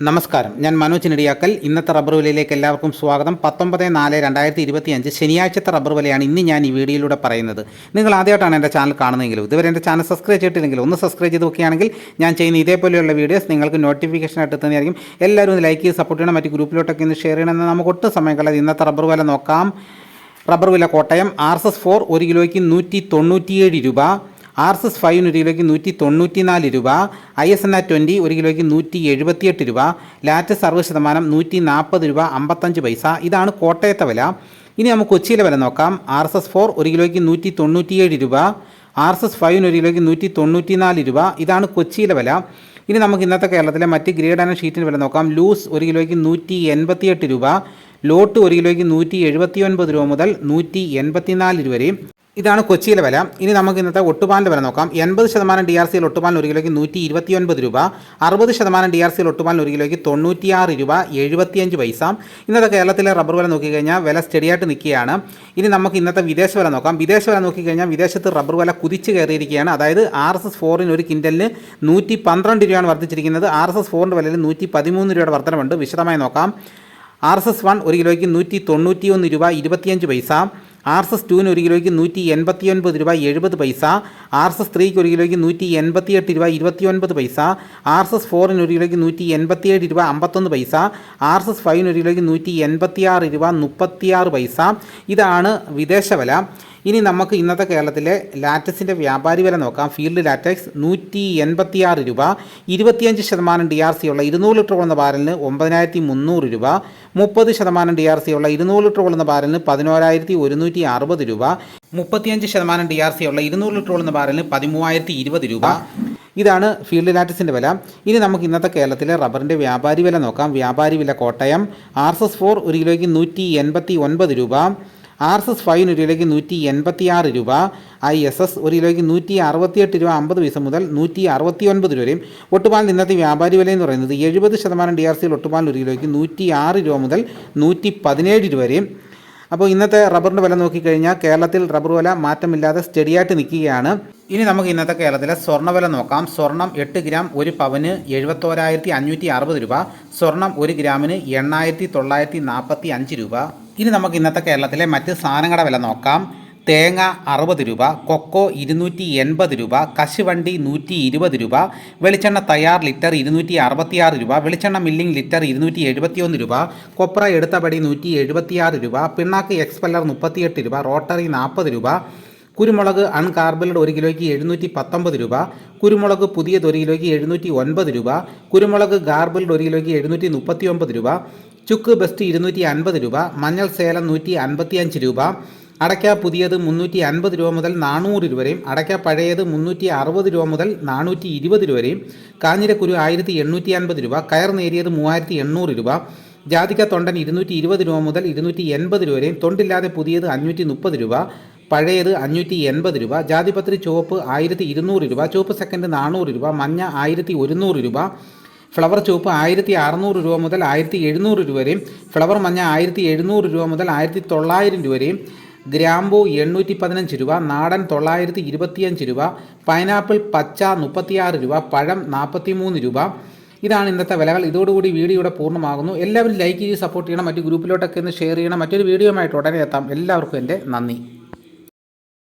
നമസ്കാരം. ഞാൻ മനോജ് നെടിയാക്കൽ ഇന്നത്തെ റബ്ബർ വിലയിലേക്ക് എല്ലാവർക്കും സ്വാഗതം. പത്തൊമ്പത് നാല് രണ്ടായിരത്തി ഇരുപത്തി അഞ്ച് ശനിയാഴ്ചത്തെ റബ്ബർ വിലയാണ് ഇന്ന് ഞാൻ ഈ വീഡിയോയിലൂടെ പറയുന്നത്. നിങ്ങൾ ആദ്യമായിട്ടാണ് എന്റെ ചാനൽ കാണുന്നതെങ്കിലും ഇതുവരെ എന്റെ ചാനൽ സബ്സ്ക്രൈബ് ചെയ്തിട്ടില്ലെങ്കിൽ ഒന്ന് സബ്സ്ക്രൈബ് ചെയ്ത് നോക്കുകയാണെങ്കിൽ ഞാൻ ചെയ്യുന്ന ഇതേപോലെയുള്ള വീഡിയോസ് നിങ്ങൾക്ക് നോട്ടിഫിക്കേഷൻ ആയിട്ട് എത്തുന്നതായിരിക്കും എല്ലാവരും ഒന്ന് ലൈക്ക് ചെയ്ത് സപ്പോർട്ട് ചെയ്യണം. മറ്റ് ഗ്രൂപ്പിലോട്ടൊക്കെ ഒന്ന് ഷെയർ ചെയ്യണമെന്ന് നമുക്ക് ഒട്ടും സമയം കളയാതെ ഇന്നത്തെ റബ്ബർ വില നോക്കാം. റബ്ബർ വില Kottayam R S S four ഒരു കിലോയ്ക്ക് നൂറ്റി തൊണ്ണൂറ്റിയേഴ് രൂപ. ആർ എസ് എസ് ഫൈവിന് ഒരു കിലോയ്ക്ക് നൂറ്റി തൊണ്ണൂറ്റി നാല് രൂപ I S N R twenty ഒരു കിലോയ്ക്ക് നൂറ്റി എഴുപത്തിയെട്ട് രൂപ ലാറ്റ് അറുപത് ശതമാനം നൂറ്റി നാൽപ്പത് രൂപ അമ്പത്തഞ്ച് പൈസ. ഇതാണ് കോട്ടയത്തെ വില. ഇനി നമുക്ക് കൊച്ചിയിലെ വില നോക്കാം. ആർ എസ് എസ് ഫോർ ഒരു കിലോയ്ക്ക് നൂറ്റി തൊണ്ണൂറ്റിയേഴ് രൂപ ആർ എസ് എസ് ഫൈവിന് ഒരു കിലോയ്ക്ക് നൂറ്റി തൊണ്ണൂറ്റി നാല് രൂപ. ഇതാണ് കൊച്ചിയിലെ വില. ഇനി നമുക്ക് ഇന്നത്തെ കേരളത്തിലെ മറ്റ് ഗ്രേഡ് ആൻഡ് ഷീറ്റിന് വില നോക്കാം. ലൂസ് ഒരു കിലോയ്ക്ക് നൂറ്റി എൺപത്തിയെട്ട് രൂപ ലോട്ട് ഒരു കിലോയ്ക്ക് നൂറ്റി എഴുപത്തി ഒൻപത് രൂപ മുതൽ നൂറ്റി എൺപത്തിനാല് രൂപ വരെയും ഇതാണ് കൊച്ചിയിലെ വില. ഇനി നമുക്ക് ഇന്നത്തെ ഒട്ടുപാലിന്റെ വില നോക്കാം. എൺപത് ശതമാനം ഡി ആർ സിയിൽ ഒട്ടുപാലിന് ഒരു കിലോയ്ക്ക് നൂറ്റി ഇരുപത്തി ഒൻപത് രൂപ. അറുപത് ശതമാനം ഡി ആർ സിയിൽ ഒട്ടുപാലിന് ഒരു കിലോയ്ക്ക് തൊണ്ണൂറ്റിയാറ് രൂപ എഴുപത്തിയഞ്ച് പൈസ. ഇന്നത്തെ കേരളത്തിലെ റബ്ബർ വില നോക്കിക്കഴിഞ്ഞാൽ വില സ്റ്റഡിയായിട്ട് നിൽക്കുകയാണ്. ഇനി നമുക്ക് ഇന്നത്തെ വിദേശ വില നോക്കാം. വിദേശ വില നോക്കിക്കഴിഞ്ഞാൽ വിദേശത്ത് റബ്ബർ വില കുതിച്ച് കയറിയിരിക്കുകയാണ്. അതായത് ആർ എസ് എസ് ഫോറിന് ഒരു കിൻഡലിന് നൂറ്റി പന്ത്രണ്ട് രൂപയാണ് വർദ്ധിച്ചിരിക്കുന്നത്. ആർ എസ് എസ് ഫോറിന്റെ വിലയിൽ നൂറ്റി പതിമൂന്ന് രൂപയുടെ വർധനമുണ്ട് വിശദമായി നോക്കാം. ആർ എസ് എസ് വൺ ഒരു കിലോയ്ക്ക് നൂറ്റി തൊണ്ണൂറ്റി ഒന്ന് രൂപ ഇരുപത്തിയഞ്ച് പൈസ. ആർ എസ് എസ് ടുവിന് ഒരു കിലോയ്ക്ക് നൂറ്റി എൺപത്തി ഒൻപത് രൂപ എഴുപത് പൈസ ആർ എസ് എസ് ത്രീക്ക് ഒരു കിലോയ്ക്ക് നൂറ്റി എൺപത്തിയെട്ട് രൂപ ഇരുപത്തി ഒൻപത് പൈസ ആർ എസ് എസ് ഫോറിന് ഒരു കിലോയ്ക്ക് നൂറ്റി എൺപത്തിയേഴ് രൂപ അമ്പത്തൊന്ന് പൈസ ആർ എസ് എസ് ഫൈവിന് ഒരു കിലോയ്ക്ക് നൂറ്റി എൺപത്തിയാറ് രൂപ മുപ്പത്തിയാറ് പൈസ. ഇതാണ് വിദേശ വില. ഇനി നമുക്ക് ഇന്നത്തെ കേരളത്തിലെ ലാറ്റക്സിന്റെ വ്യാപാരി വില നോക്കാം. ഫീൽഡ് ലാറ്റക്സ് നൂറ്റി എൺപത്തിയാറ് രൂപ ഇരുപത്തിയഞ്ച് ശതമാനം ഡി ആർ സി ഉള്ള ഇരുന്നൂറ് ലിറ്റർ കൊള്ളുന്ന ബാരലിന് ഒമ്പതിനായിരത്തി മുന്നൂറ് രൂപ മുപ്പത് ശതമാനം ഡി ആർ സി ഉള്ള ഇരുന്നൂറ് ലിറ്റർ കൊള്ളുന്ന ബാരലിന് പതിനോരായിരത്തി ഒരുന്നൂറ്റി അറുപത് രൂപ മുപ്പത്തിയഞ്ച് ശതമാനം ഡി ആർ സി ഉള്ള ഇരുന്നൂറ് ലിറ്റർ കൊള്ളുന്ന ബാരലിന് പതിമൂവായിരത്തി ഇരുപത് രൂപ. ഇതാണ് ഫീൽഡ് ലാറ്റക്സിന്റെ വില. ഇനി നമുക്ക് ഇന്നത്തെ കേരളത്തിലെ റബ്ബറിന്റെ വ്യാപാരി വില നോക്കാം. വ്യാപാരി വില Kottayam R S S four ഒരു കിലോയ്ക്ക് നൂറ്റി എൺപത്തി ഒൻപത് രൂപ ആർ എസ് എസ് ഫൈവിന് ഒരു കിലോയ്ക്ക് നൂറ്റി എൺപത്തി ആറ് രൂപ. ഐ എസ് എസ് ഒരു കിലോയ്ക്ക് നൂറ്റി അറുപത്തിയെട്ട് രൂപ അമ്പത് പൈസ മുതൽ നൂറ്റി അറുപത്തി ഒൻപത് രൂപ വരെയും ഒട്ടുപാലിന് ഇന്നത്തെ വ്യാപാരി വില എന്ന് പറയുന്നത് എഴുപത് ശതമാനം ഡി ആർ സിയിൽ ഒട്ടുപാലിന് ഒരു കിലോയ്ക്ക് നൂറ്റി ആറ് രൂപ മുതൽ നൂറ്റി പതിനേഴ് രൂപ വരെയും അപ്പോൾ ഇന്നത്തെ റബ്ബറിന്റെ വില നോക്കിക്കഴിഞ്ഞാൽ കേരളത്തിൽ റബ്ബർ വില മാറ്റമില്ലാതെ സ്റ്റഡിയായിട്ട് നിൽക്കുകയാണ്. ഇനി നമുക്ക് ഇന്നത്തെ കേരളത്തിലെ സ്വർണവില നോക്കാം. സ്വർണം എട്ട് ഗ്രാം ഒരു പവന് എഴുപത്തോരായിരത്തി അഞ്ഞൂറ്റി അറുപത് രൂപ. സ്വർണം ഒരു ഗ്രാമിന് എണ്ണായിരത്തി തൊള്ളായിരത്തി നാൽപ്പത്തി അഞ്ച് രൂപ. ഇനി നമുക്ക് ഇന്നത്തെ കേരളത്തിലെ മറ്റ് സാധനങ്ങളുടെ വില നോക്കാം. തേങ്ങ അറുപത് രൂപ കൊക്കോ ഇരുന്നൂറ്റി എൺപത് രൂപ കശുവണ്ടി നൂറ്റി ഇരുപത് രൂപ വെളിച്ചെണ്ണ തയ്യാർ ലിറ്റർ ഇരുന്നൂറ്റി അറുപത്തിയാറ് രൂപ വെളിച്ചെണ്ണ മില്ലിംഗ് ലിറ്റർ ഇരുന്നൂറ്റി എഴുപത്തിയൊന്ന് രൂപ കൊപ്ര എടുത്തപടി നൂറ്റി എഴുപത്തിയാറ് രൂപ പിണ്ണാക്ക് എക്സ്പെല്ലർ മുപ്പത്തിയെട്ട് രൂപ റോട്ടറി നാൽപ്പത് രൂപ കുരുമുളക് അൺകാർബിൾഡ് ഒരു കിലോയ്ക്ക് എഴുന്നൂറ്റി പത്തൊമ്പത് രൂപ കുരുമുളക് പുതിയത് ഒരു കിലോയ്ക്ക് എഴുന്നൂറ്റി ഒൻപത് രൂപ കുരുമുളക് ഗാർബിൾഡ് ഒരു കിലോയ്ക്ക് എഴുന്നൂറ്റി മുപ്പത്തി ഒമ്പത് രൂപ ചുക്ക് ബെസ്റ്റ് ഇരുന്നൂറ്റി അൻപത് രൂപ മഞ്ഞൾ സേലം നൂറ്റി അൻപത്തിയഞ്ച് രൂപ അടയ്ക്ക പുതിയത് മുന്നൂറ്റി അൻപത് രൂപ മുതൽ നാനൂറ് രൂപ വരെയും അടയ്ക്ക പഴയത് മുന്നൂറ്റി അറുപത് രൂപ മുതൽ നാനൂറ്റി ഇരുപത് രൂപ വരെയും കാഞ്ഞിരക്കുരു ആയിരത്തി എണ്ണൂറ്റി അൻപത് രൂപ കയർ നേരിയത് മൂവായിരത്തി എണ്ണൂറ് രൂപ ജാതിക്ക തൊണ്ടൻ ഇരുന്നൂറ്റി ഇരുപത് രൂപ മുതൽ ഇരുന്നൂറ്റി എൺപത് രൂപ വരെയും തൊണ്ടില്ലാതെ പുതിയത് അഞ്ഞൂറ്റി മുപ്പത് രൂപ പഴയത് അഞ്ഞൂറ്റി എൺപത് രൂപ ജാതിപത്രി ചുവപ്പ് ആയിരത്തി ഇരുന്നൂറ് രൂപ ചുവപ്പ് സെക്കൻഡ് നാനൂറ് രൂപ മഞ്ഞ ആയിരത്തി ഒരുന്നൂറ് രൂപ ഫ്ലവർ ചുവപ്പ് ആയിരത്തി അറുന്നൂറ് രൂപ മുതൽ ആയിരത്തി എഴുന്നൂറ് രൂപ വരെയും ഫ്ലവർ മഞ്ഞ ആയിരത്തി എഴുന്നൂറ് രൂപ മുതൽ ആയിരത്തി തൊള്ളായിരം രൂപ വരെയും ഗ്രാമ്പു എണ്ണൂറ്റി പതിനഞ്ച് രൂപ നാടൻ തൊള്ളായിരത്തി ഇരുപത്തിയഞ്ച് രൂപ പൈനാപ്പിൾ പച്ച മുപ്പത്തിയാറ് രൂപ പഴം നാൽപ്പത്തി മൂന്ന് രൂപ. ഇതാണ് ഇന്നത്തെ വിലകൾ. ഇതോടുകൂടി വീഡിയോ ഇവിടെ പൂർണമാകുന്നു. എല്ലാവരും ലൈക്ക് ചെയ്ത് സപ്പോർട്ട് ചെയ്യണം. മറ്റു ഗ്രൂപ്പിലോട്ടൊക്കെ ഒന്ന് ഷെയർ ചെയ്യണം. മറ്റൊരു വീഡിയോ ആയിട്ട് ഉടനെ എത്താം. എല്ലാവർക്കും എന്റെ നന്ദി.